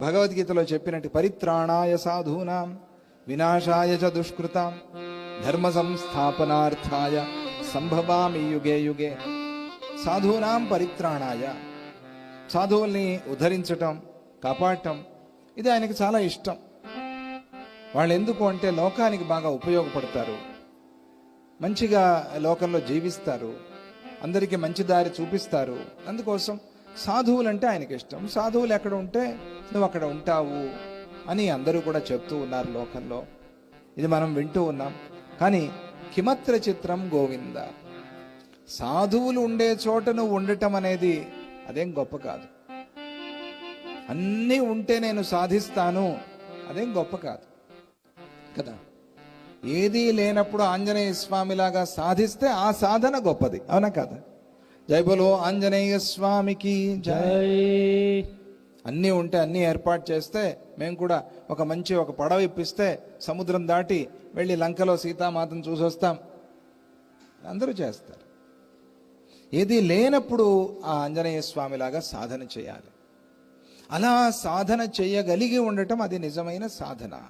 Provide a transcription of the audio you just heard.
భగవద్గీతలో చెప్పినట్టు పరిత్రాణాయ సాధూనాం వినాశాయ చ దుష్కృతాం ధర్మ సంస్థాపనార్థాయ సంభవామి యుగే యుగే. సాధూనాం పరిత్రాణాయ. సాధువుల్ని ఉద్ధరించటం కాపాడటం ఇది ఆయనకి చాలా ఇష్టం. వాళ్ళు ఎందుకు అంటే లోకానికి బాగా ఉపయోగపడతారు. మంచిగా లోకంలో జీవిస్తారు. అందరికీ మంచి దారి చూపిస్తారు. అందుకోసం సాధువులు అంటే ఆయనకి ఇష్టం. సాధువులు ఎక్కడ ఉంటే నువ్వు అక్కడ ఉంటావు అని అందరూ కూడా చెప్తూ ఉన్నారు లోకంలో. ఇది మనం వింటూ ఉన్నాం. కానీ కిమత్ర చిత్రం గోవింద. సాధువులు ఉండే చోట నువ్వు ఉండటం అనేది అదేం గొప్ప కాదు. అన్నీ ఉంటే నేను సాధిస్తాను అదేం గొప్ప కాదు. కదా? ఏదీ లేనప్పుడు ఆంజనేయ స్వామిలాగా సాధిస్తే ఆ సాధన గొప్పది. అవునా కదా? జై బోలో ఆంజనేయ స్వామికి జై. జై. అన్నీ ఉంటే అన్నీ ఏర్పాటు చేస్తే మేము కూడా ఒక మంచి ఒక పడవ ఇప్పిస్తే సముద్రం దాటి వెళ్ళి లంకలో సీతామాతను చూసొస్తాం. అందరూ చేస్తారు. ఏది లేనప్పుడు ఆ ఆంజనేయ స్వామిలాగా సాధన చేయాలి. అలా సాధన చేయగలిగి ఉండటం అది నిజమైన సాధన.